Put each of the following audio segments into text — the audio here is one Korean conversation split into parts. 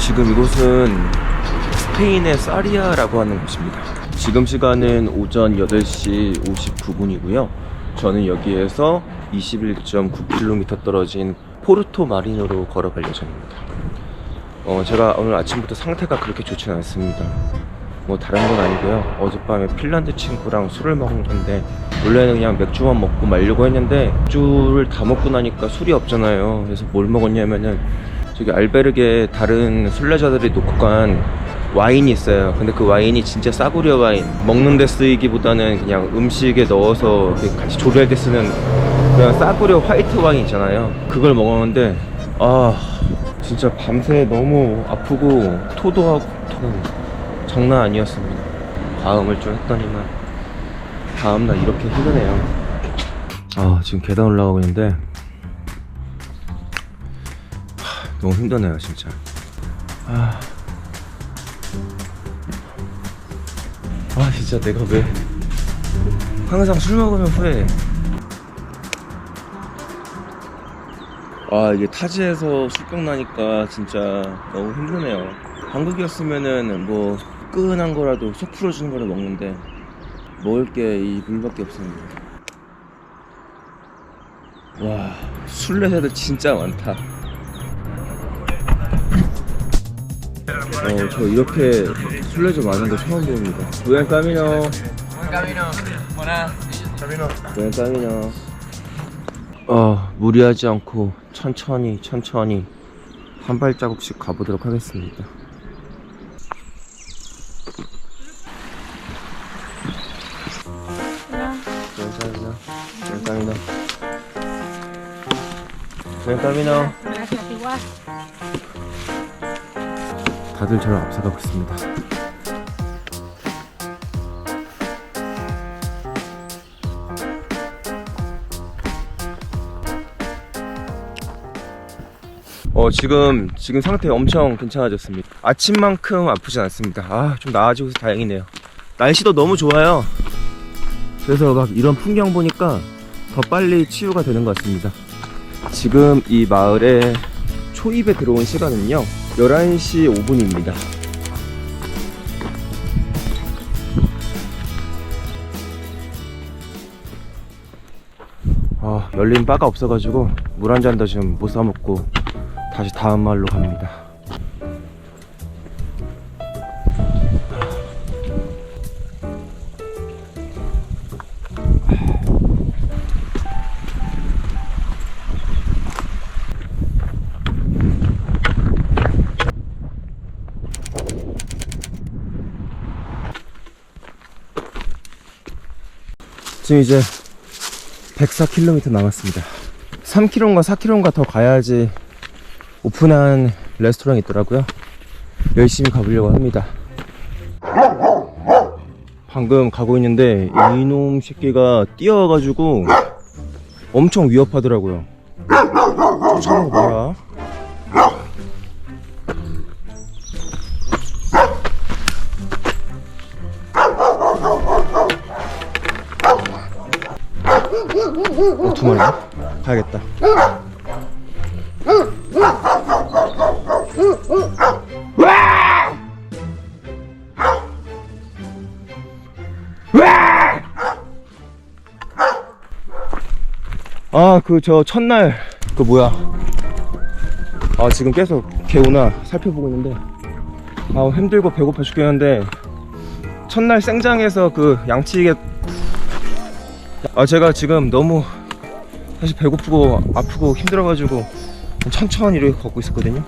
지금 이곳은 스페인의 사리아라고 하는 곳입니다. 지금 시간은 오전 8시 59분이고요. 저는 여기에서 21.9km 떨어진 포르토 마리노로 걸어갈 예정입니다. 어, 제가 오늘 아침부터 상태가 그렇게 좋지는 않습니다. 뭐 다른 건 아니고요. 어젯밤에 핀란드 친구랑 술을 먹는데 원래는 그냥 맥주만 먹고 말려고 했는데 맥주를 다 먹고 나니까 술이 없잖아요. 그래서 뭘 먹었냐면은 저기 알베르게 다른 순례자들이 놓고 간 와인이 있어요. 근데 그 와인이 진짜 싸구려 와인. 먹는 데 쓰이기보다는 그냥 음식에 넣어서 같이 조리할 때 쓰는 그냥 싸구려 화이트 와인 있잖아요. 그걸 먹었는데 아 진짜 밤새 너무 아프고 토도 하고 토- 장난 아니었습니다. 다음을 좀 했더니만 다음날 이렇게 힘드네요. 아 지금 계단 올라가고 있는데 너무 힘드네요 진짜. 아, 아 진짜 내가 왜 항상 술 먹으면 후회해. 아 이게 타지에서 술병 나니까 진짜 너무 힘드네요. 한국이었으면은 뭐 끈한 거라도 속 풀어주는 거를 먹는데 먹을 게 이 물밖에 없습니다. 와 술래자들 진짜 많다. 어 저 이렇게 술래자 많은 거 처음 봅니다. 부엔 까미노. 부엔 까미노. 어 무리하지 않고 천천히 천천히 한 발자국씩 가보도록 하겠습니다. 감사합니다. 감사합니다. 감사합니다. 다들 저를 앞서가고 있습니다. 어 지금 지금 상태 엄청 괜찮아졌습니다. 아침만큼 아프진 않습니다. 아 좀 나아지고 서 다행이네요. 날씨도 너무 좋아요. 그래서 막 이런 풍경 보니까 더 빨리 치유가 되는 것 같습니다. 지금 이 마을에 초입에 들어온 시간은요 11시 5분입니다. 아 열린 바가 없어가지고 물 한 잔도 지금 못 사먹고 다시 다음 마을로 갑니다 지금 이제 104km 남았습니다. 3km인가 4km인가 더 가야지 오픈한 레스토랑이 있더라고요. 열심히 가보려고 합니다. 방금 가고 있는데 이놈 새끼가 뛰어와가지고 엄청 위협하더라고요. 쫓아가는 거 봐라 어, 두 마리 가야겠다. 아 그 저 첫날 그 뭐야? 아 지금 계속 개 오나 살펴보고 있는데. 아 힘들고 배고파 죽겠는데. 첫날 생장에서 그 양치게 아 제가 지금 너무 사실 배고프고 아프고 힘들어가지고 천천히 이렇게 걷고 있었거든요.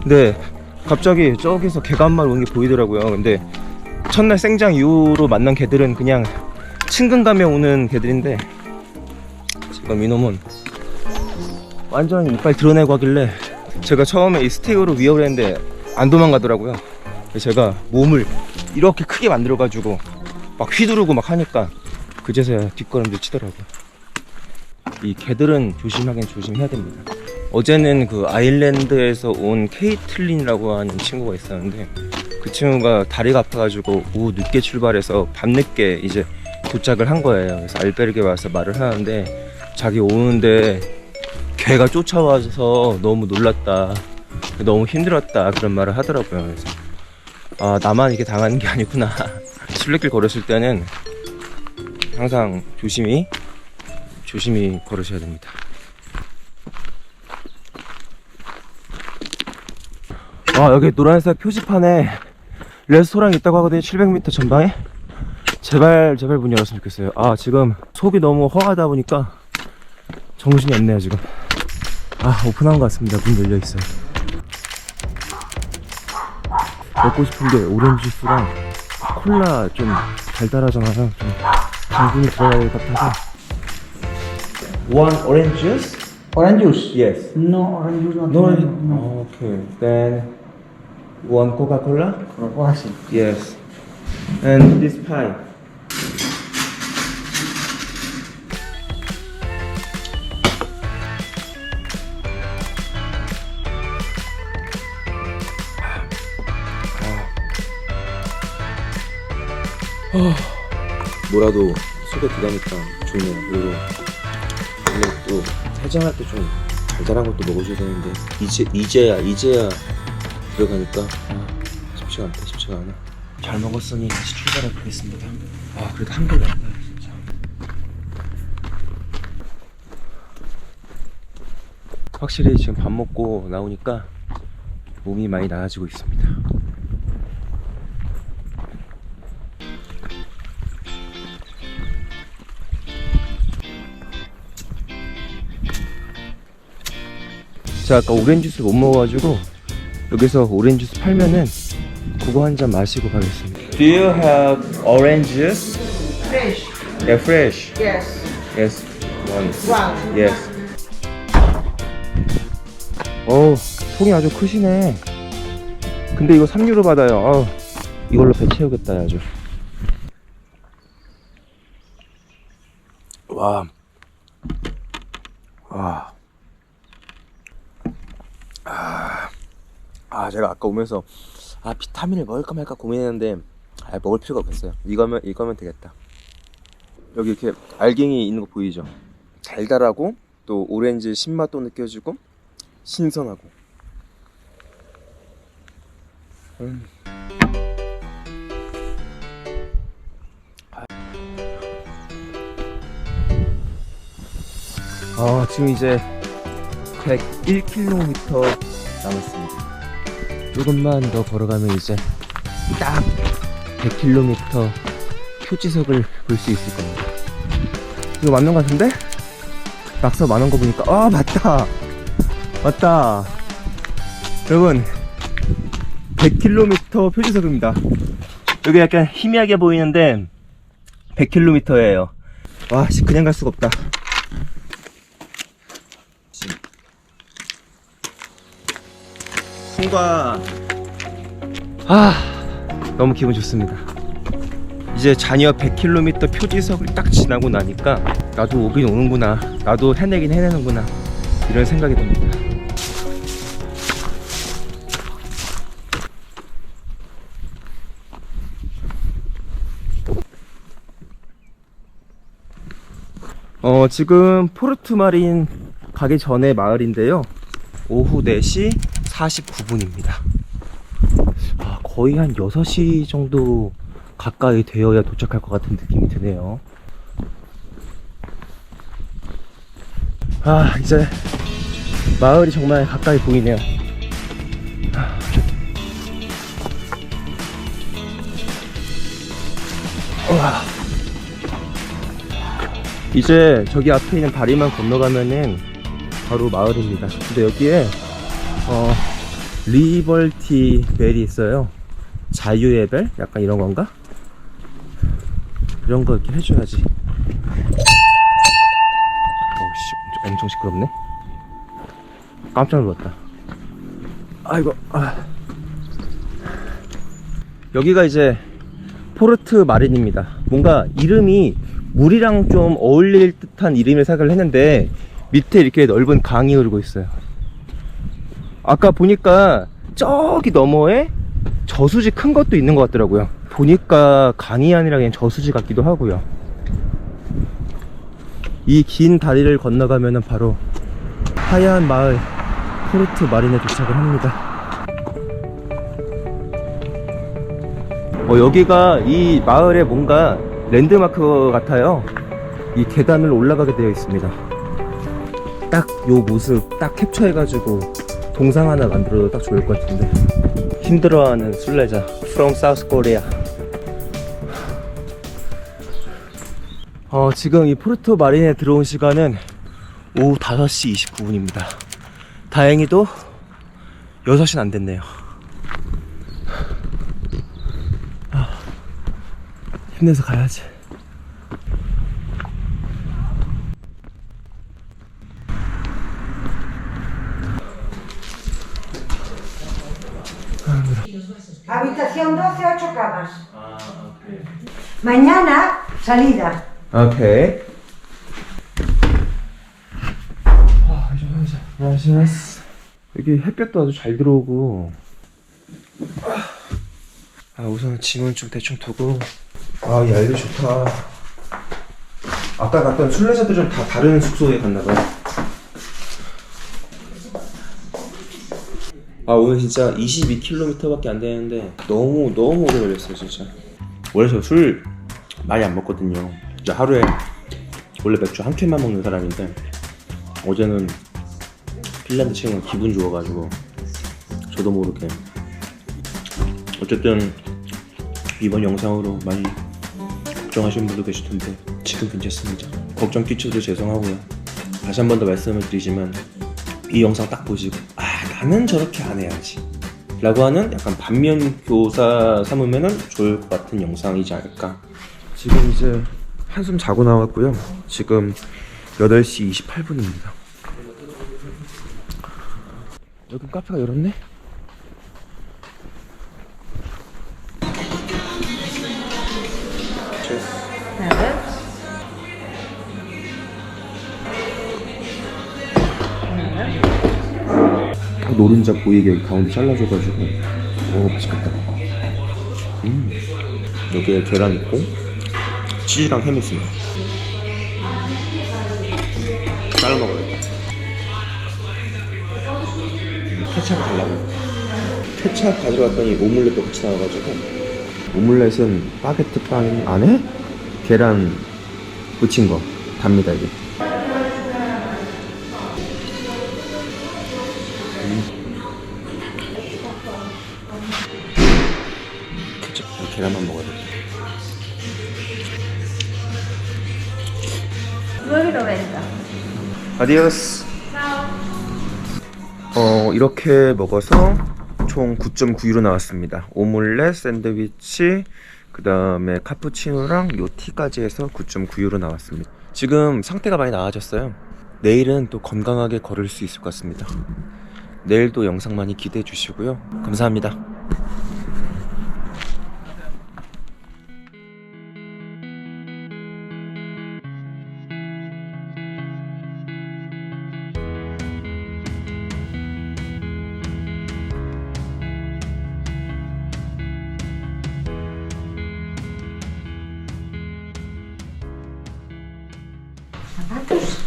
근데 갑자기 저기서 개가 한 마리 오는 게 보이더라고요. 근데 첫날 생장 이후로 만난 개들은 그냥 친근감에 오는 개들인데 지금 이놈은 완전 이빨 드러내고 하길래 제가 처음에 이 스틱으로 위협을 했는데 안 도망가더라고요. 제가 몸을 이렇게 크게 만들어가지고 막 휘두르고 막 하니까 그제서야 뒷걸음질 치더라고요 이 개들은 조심하긴 조심해야 됩니다 어제는 그 아일랜드에서 온 케이틀린이라고 하는 친구가 있었는데 그 친구가 다리가 아파가지고 오후 늦게 출발해서 밤늦게 이제 도착을 한 거예요. 그래서 알베르게 와서 말을 하는데 자기 오는데 개가 쫓아와서 너무 놀랐다. 너무 힘들었다 그런 말을 하더라고요. 그래서 아 나만 이게 당하는 게 아니구나. 순례길 걸으실 때는 항상 조심히 조심히 걸으셔야 됩니다. 아 여기 노란색 표지판에 레스토랑 있다고 하거든요. 700m 전방에. 제발 제발 문 열었으면 좋겠어요. 아 지금 속이 너무 허하다 보니까 정신이 없네요 지금. 아 오픈한 것 같습니다. 문 열려 있어요. 먹고 싶은 게 오렌지 주스랑 콜라 좀 달달하잖아요. 좀 당분이 들어가야 될것 같아서 One orange juice? Orange juice? Yes No, orange juice not. No, no. okay. Then one Coca-Cola. Coca-Cola sí. Yes. And this pie. 뭐라도 속에 들어가니까 좋네요. 그리고 오늘 또 해장할 때 좀 달달한 것도 먹어줘야 되는데 이제 이제야 이제야 들어가니까 아, 쉽지가 않다 쉽지가 않아. 잘 먹었으니 다시 출발해 보겠습니다. 아 그래도 한결 낫다 진짜. 확실히 지금 밥 먹고 나오니까 몸이 많이 나아지고 있습니다. 제가 아까 오렌지 주스 못 먹어가지고 여기서 오렌지 주스 팔면은 그거 한 잔 마시고 가겠습니다. Do you have orange juice? Fresh. Yeah, fresh. Yes. Yes, one. One. Yes. 어우, 통이 아주 크시네. 근데 이거 3유로 받아요. 어우, 이걸로 배 채우겠다, 아주. 와. 와. 아, 제가 아까 오면서 아 비타민을 먹을까 말까 고민했는데 아 먹을 필요가 없겠어요. 이거면 이거면 되겠다. 여기 이렇게 알갱이 있는 거 보이죠? 달달하고 또 오렌지 신맛도 느껴지고 신선하고. 음. 아 지금 이제 101km 남았습니다. 조금만 더 걸어가면 이제 딱 100km 표지석을 볼 수 있을 겁니다. 이거 맞는 것 같은데? 낙서 많은 거 보니까. 아 맞다! 맞다! 여러분 100km 표지석입니다. 여기 약간 희미하게 보이는데 100km예요. 와 씨, 그냥 갈 수가 없다 통과 아 너무 기분 좋습니다. 이제 잔여 100km 표지석을 딱 지나고 나니까 나도 오긴 오는구나. 나도 해내긴 해내는구나. 이런 생각이 듭니다. 어 지금 포르투마린 가기 전에 마을인데요. 오후 4시 49분입니다 아, 거의 한 6시 정도 가까이 되어야 도착할 것 같은 느낌이 드네요. 아, 이제 마을이 정말 가까이 보이네요. 와. 이제 저기 앞에 있는 다리만 건너가면은 바로 마을입니다. 근데 여기에 어 리버티 벨이 있어요. 자유의 벨? 약간 이런 건가? 이런 거 이렇게 해줘야지. 오씨, 엄청, 엄청 시끄럽네. 깜짝 놀랐다. 아이고, 아. 여기가 이제 포르트 마린입니다. 뭔가 이름이 물이랑 좀 어울릴 듯한 이름을 생각을 했는데 밑에 이렇게 넓은 강이 흐르고 있어요. 아까 보니까 저기 너머에 저수지 큰 것도 있는 것 같더라고요. 보니까 강이 아니라 그냥 저수지 같기도 하고요. 이 긴 다리를 건너가면 바로 하얀 마을 포르트 마린에 도착을 합니다. 어, 여기가 이 마을에 뭔가 랜드마크 같아요. 이 계단을 올라가게 되어 있습니다. 딱 요 모습 딱 캡처해가지고 동상 하나 만들어도 딱 좋을 것 같은데. 힘들어하는 순례자 from South Korea. 어, 지금 이 포르토 마린에 들어온 시간은 오후 5시 29분입니다. 다행히도 6시는 안 됐네요. 아, 힘내서 가야지. Mañana, salida. 오케이. 안녕하세요. 여기 햇볕도 아주 잘 들어오고. 아, 우선 짐은 좀 대충 두고. 아, 이 알리 좋다. 아까 갔던 순례자들은 다 다른 숙소에 갔나봐요. 아, 오늘 진짜 22km밖에 안 되는데 너무 너무 오래 걸렸어요, 진짜. 원래 저술 많이 안 먹거든요. 진짜 하루에 원래 맥주 한 캔만 먹는 사람인데 어제는 핀란드 친구가 기분 좋아가지고 저도 모르게 어쨌든 이번 영상으로 많이 걱정하시는 분도 계실 텐데 지금 괜찮습니다. 걱정 끼쳐도 죄송하고요. 다시 한 번 더 말씀을 드리지만 이 영상 딱 보시고 아 나는 저렇게 안 해야지 라고 하는 약간 반면 교사 삼으면 좋을 것 같은 영상이지 않을까 지금 이제 한숨 자고 나왔고요. 지금 8시 28분입니다. 여기 카페가 열었네? 노른자 보이게 가운데 잘라줘가지고. 오 맛있겠다. 음 여기에 계란 있고 치즈랑 햄 있습니다 잘라 먹어요. 케찹을 달라고 케찹 가져갔더니 오믈렛도 같이 나와가지고. 오믈렛은 바게트 빵 안에 계란 묻힌 거 답니다 이게 아디오스. 어 이렇게 먹어서 총 9.9유로 나왔습니다. 오믈렛, 샌드위치, 그 다음에 카푸치노랑 요 티까지 해서 9.9유로 나왔습니다. 지금 상태가 많이 나아졌어요. 내일은 또 건강하게 걸을 수 있을 것 같습니다. 내일도 영상 많이 기대해 주시고요. 감사합니다.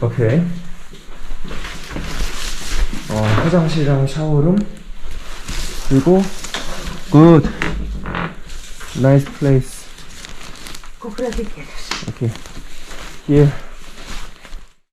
오케이. 어, 화장실이랑 샤워룸. 그리고 굿. 나이스 플레이스. 오케이. 예.